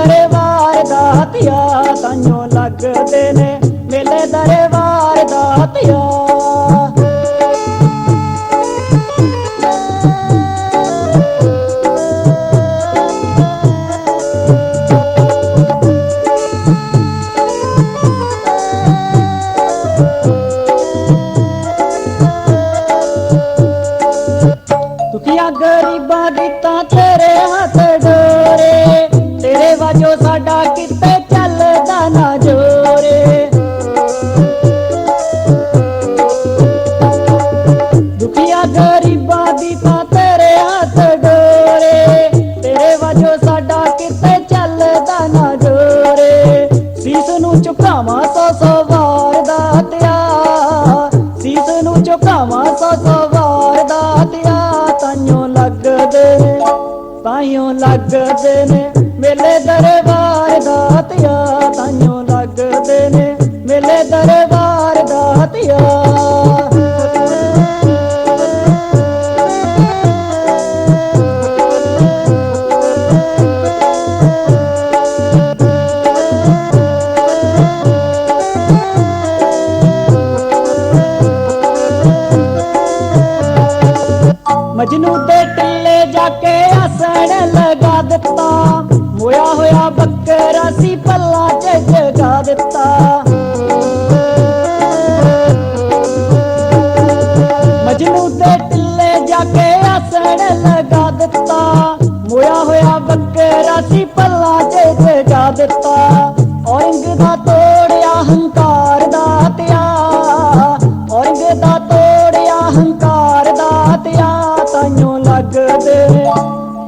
ਲੱਗਦੇ ਦਰਬਾਰ ਦਾ ਹਥਿਆ ਤਾਈਓ ਲੱਗਦੇ ਨੇ। ਮੇਲੇ ਦਰਬਾਰ ਤੇਰੇ ਸਾਡਾ ਕਿਤੇ ਚੱਲਦਾ ਨਾ ਜੋਰੇ। ਦੁਖੀਆਂ ਗਰੀਬਾਂ ਦੀ ਤਾਂ ਤੇਰੇ ਹੱਥ ਡੋਰੇ। ਤੇਰੇ ਵਾਜੋ ਸਾਡਾ ਕਿਤੇ ਚੱਲਦਾ ਨਾ ਜੋਰੇ। ਸੀਸ ਨੂੰ ਝੁਕਾਵਾਂ ਸੋ ਸੋ ਦਾ ਤਿਆ ਸੀਸ ਨੂੰ ਝੁਕਾਵਾਂ ਸੋ ਸੋ ਦਾ ਤਿਆ ਤਾਈਓ ਲੱਗਦੇ ਨੇ ਤਾਈਓ ਲੱਗਦੇ ਨੇ। ਮੇਲੇ ਦਰਬਾਰ ਦਾਤਿਆ ਤਾਈਓ ਲੱਗਦੇ ਨੇ। ਮੇਲੇ ਦਰਬਾਰ ਦਾਤਿਆ ਮਜਨੂ ਦੇ ਟਿੱਲੇ ਜਾ ਕੇ ਹੱਸਣ ਲਗਾ ਦਿੱਤਾ। ਮੋਇਆ ਹੋਇਆ ਬੱਕਰਾ ਸੀ, ਪੱਲਾ ਚ ਜਗਾ ਦਿੱਤਾ। ਮਜਨੂ ਦੇ ਟਿੱਲੇ ਜਾ ਕੇ ਆਸਣ ਲਗਾ ਦਿੱਤਾ। ਮੋਇਆ ਹੋਇਆ ਬੱਕਰਾ ਸੀ, ਪੱਲਾ ਚ ਜਗਾ ਦਿੱਤਾ। ਔਰੰਗ ਦਾ ਤੋੜਿਆ ਹੰਕਾਰ ਦਾ ਤਿਆ ਔਰੰਗ ਦਾ ਤੋੜਿਆ ਹੰਕਾਰ ਦਾ ਤਿਆ ਤਾਈਓ ਲੱਗਦੇ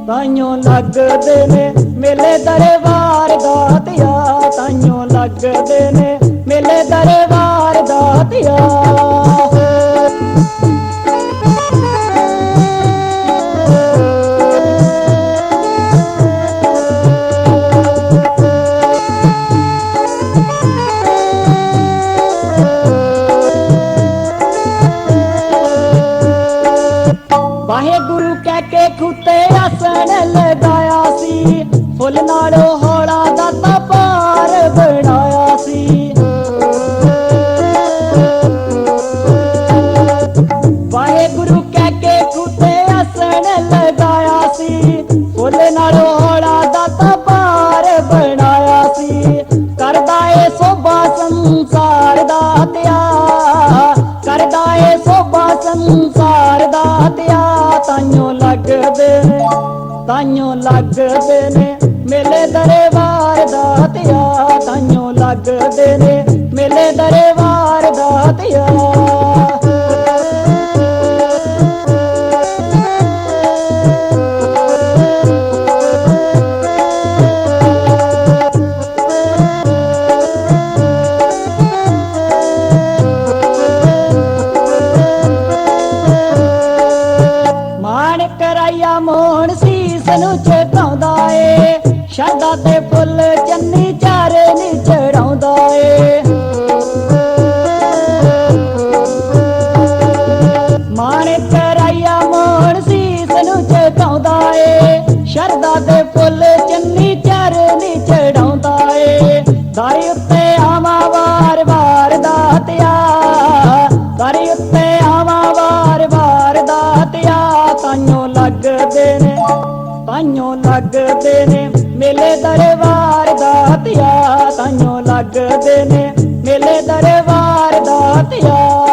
ਤਾਈਓ ਲੱਗਦੇ ਨੇ। ਮੇਲੇ ਦਰਬਾਰ ਦਾ ਤਿਆ ਤਾਈਓ ਲੱਗਦੇ ਨੇ। ਮੇਲੇ ਦਰਬਾਰ ਦਾ ਤਿਆ ਵਾਹਿਗੁਰੂ ਕਹਿ ਕੇ ਖੁੱਤੇ ਆਸਣ ਲਗਾਇਆ ਸੀ। ਫੁੱਲ ਨਾਲੋਂ ਹੌਲਾ ਦਾਤਾ ਪਾਰ ਬਣਾਇਆ ਸੀ। ਵਾਹਿਗੁਰੂ ਕਹਿ ਕੇ ਖੁੱਤੇ ਆਸਣ ਲਗਾਇਆ ਸੀ। ਫੁੱਲ ਨਾਲੋਂ ਹੌਲਾ ਦਾਤਾ ਪਾਰ ਬਣਾਇਆ ਸੀ। ਕਰਦਾ ਏ ਸੋਭਾ ਸੰਸਾਰ ਦਾ ਤਿਆ ਕਰਦਾ ਏ ਸੋਭਾ ਸੰਸਾਰ ਦਾ ਤਿਆ ਤਾਈਓ ਲੱਗਦੇ ਨੇ, ਤਾਈਓ ਲੱਗਦੇ ਨੇ। ਸ਼ਰਦਾ ਤੇ ਫੁੱਲ ਚੰਨੀ ਚਾਰੇ ਨੀ ਚੜਾਉਂਦਾ ਏ। ਮਾਣ ਕਰਾਇਆ ਮੋਹਣ ਸੀਸ ਨੂੰ ਝੁਕਾਉਂਦਾ ਏ। ਸ਼ਰਦਾ ਤੇ ਫੁੱਲ ਚੰਨੀ ਚਾਰੇ ਨੀ ਚੜਾਉਂਦਾ ਏ। ਦਾਰੀ ਉੱਤੇ ਆਵਾ ਵਾਰ ਵਾਰ ਦਾਤਿਆ ਦਾਰੀ ਉੱਤੇ ਆਵਾ ਵਾਰ ਵਾਰ ਦਾਤਿਆ ਤਾਈਓ ਲੱਗਦੇ ਨੇ, ਤਾਈਓ ਲੱਗਦੇ ਨੇ। ਮੇਲੇ ਦਰਬਾਰ ਦਾ ਤਿਆ ਤਾਈਓ ਲੱਗਦੇ ਨੇ। ਮੇਲੇ ਦਰਬਾਰ ਦਾ ਤਿਆ